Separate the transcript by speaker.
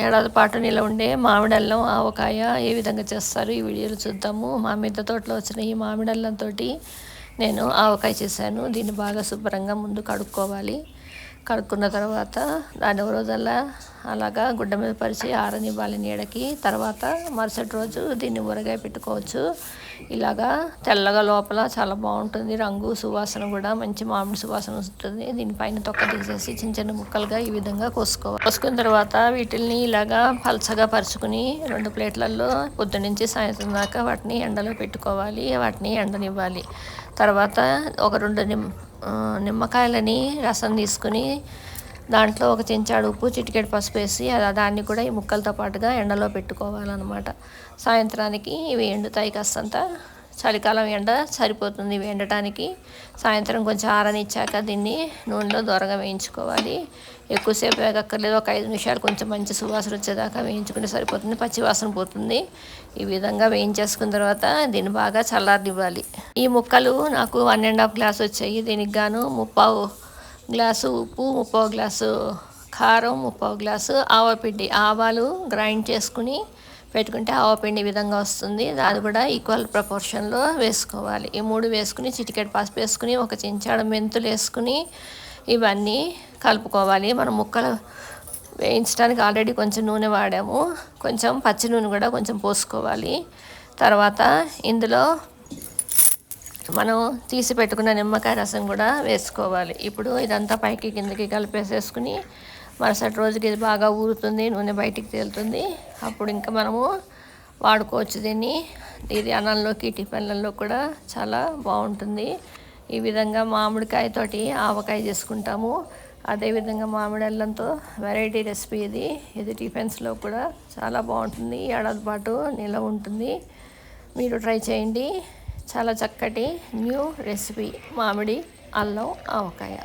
Speaker 1: ఏడాది పాటు నిల ఉండే మామిడి అల్లం ఆవకాయ ఏ విధంగా చేస్తారు? ఈ వీడియోలో చూద్దాము. మా మిద్ద తోటలో వచ్చిన ఈ మామిడల్లంతో నేను ఆవకాయ చేశాను. దీన్ని బాగా శుభ్రంగా ముందు కడుక్కోవాలి. కడుక్కున్న తర్వాత దాని రోజల్లా అలాగా గుడ్డ మీద పరిచి ఆరనివ్వాలి నీడకి. తర్వాత మరుసటి రోజు దీన్ని ఊరగాయ పెట్టుకోవచ్చు. ఇలాగా తెల్లగా లోపల చాలా బాగుంటుంది. రంగు సువాసన కూడా మంచి మామిడి సువాసన వస్తుంది. దీనిపైన తొక్క తీసేసి చిన్న చిన్న ముక్కలుగా ఈ విధంగా కోసుకోవాలి. కోసుకున్న తర్వాత వీటిల్ని ఇలాగా పలచగా పరుచుకుని రెండు ప్లేట్లలో పొద్దు నుంచి సాయంత్రం దాకా వాటిని ఎండలో పెట్టుకోవాలి. వాటిని ఎండనివ్వాలి. తర్వాత ఒక రెండు నిమ్ నిమ్మకాయలని రసం తీసుకుని దాంట్లో ఒక చెంచాడు ఉప్పు చిటికెడు పసుపు వేసి దాన్ని కూడా ఈ ముక్కలతో పాటుగా ఎండలో పెట్టుకోవాలన్నమాట. సాయంత్రానికి ఇవి ఎండుతాయి కాస్తంత. చలికాలం ఎండ సరిపోతుంది ఇవి ఎండటానికి. సాయంత్రం కొంచెం ఆరనిచ్చాక దీన్ని నూనెలో దూరంగా వేయించుకోవాలి. ఎక్కువసేపు వేగక్కర్లేదు. ఒక ఐదు నిమిషాలు కొంచెం మంచి సువాసన వచ్చేదాకా వేయించుకుంటే సరిపోతుంది. పచ్చి వాసన పోతుంది. ఈ విధంగా వేయించేసుకున్న తర్వాత దీన్ని బాగా చల్లారనివ్వాలి. ఈ ముక్కలు నాకు వన్ అండ్ హాఫ్ గ్లాస్ వచ్చాయి. దీనికి గాను ముప్పావు గ్లాసు ఉప్పు ముప్పో గ్లాసు కారం ముప్పో గ్లాసు ఆవపిండి ఆవాలు గ్రైండ్ చేసుకుని పెట్టుకుంటే ఆవపిండి విధంగా వస్తుంది. అది కూడా ఈక్వల్ ప్రపోర్షన్లో వేసుకోవాలి. ఈ మూడు వేసుకుని చిటికెట్ పసుపు వేసుకుని ఒక చెంచాడ మెంతులు వేసుకుని ఇవన్నీ కలుపుకోవాలి. మనం ముక్కలు వేయించడానికి ఆల్రెడీ కొంచెం నూనె వాడాము. కొంచెం పచ్చి నూనె కూడా కొంచెం పోసుకోవాలి. తర్వాత ఇందులో మనం తీసి పెట్టుకున్న నిమ్మకాయ రసం కూడా వేసుకోవాలి. ఇప్పుడు ఇదంతా పైకి కిందకి కలిపేసేసుకుని మరుసటి రోజుకి ఇది బాగా ఊరుతుంది నూనె బయటికి తేలుతుంది. అప్పుడు ఇంకా మనము వాడుకోవచ్చు దీన్ని. ఇది అన్నంలోకి టిఫిన్లలో కూడా చాలా బాగుంటుంది. ఈ విధంగా మామిడికాయతోటి ఆవకాయ చేసుకుంటాము. అదేవిధంగా మామిడి అల్లంతో వెరైటీ రెసిపీ ఇది. ఇది టిఫిన్స్లో కూడా చాలా బాగుంటుంది. ఏడాది పాటు నిల్వ ఉంటుంది. మీరు ట్రై చేయండి. చాలా చక్కటి న్యూ రెసిపీ మామిడి అల్లం ఆవకాయ.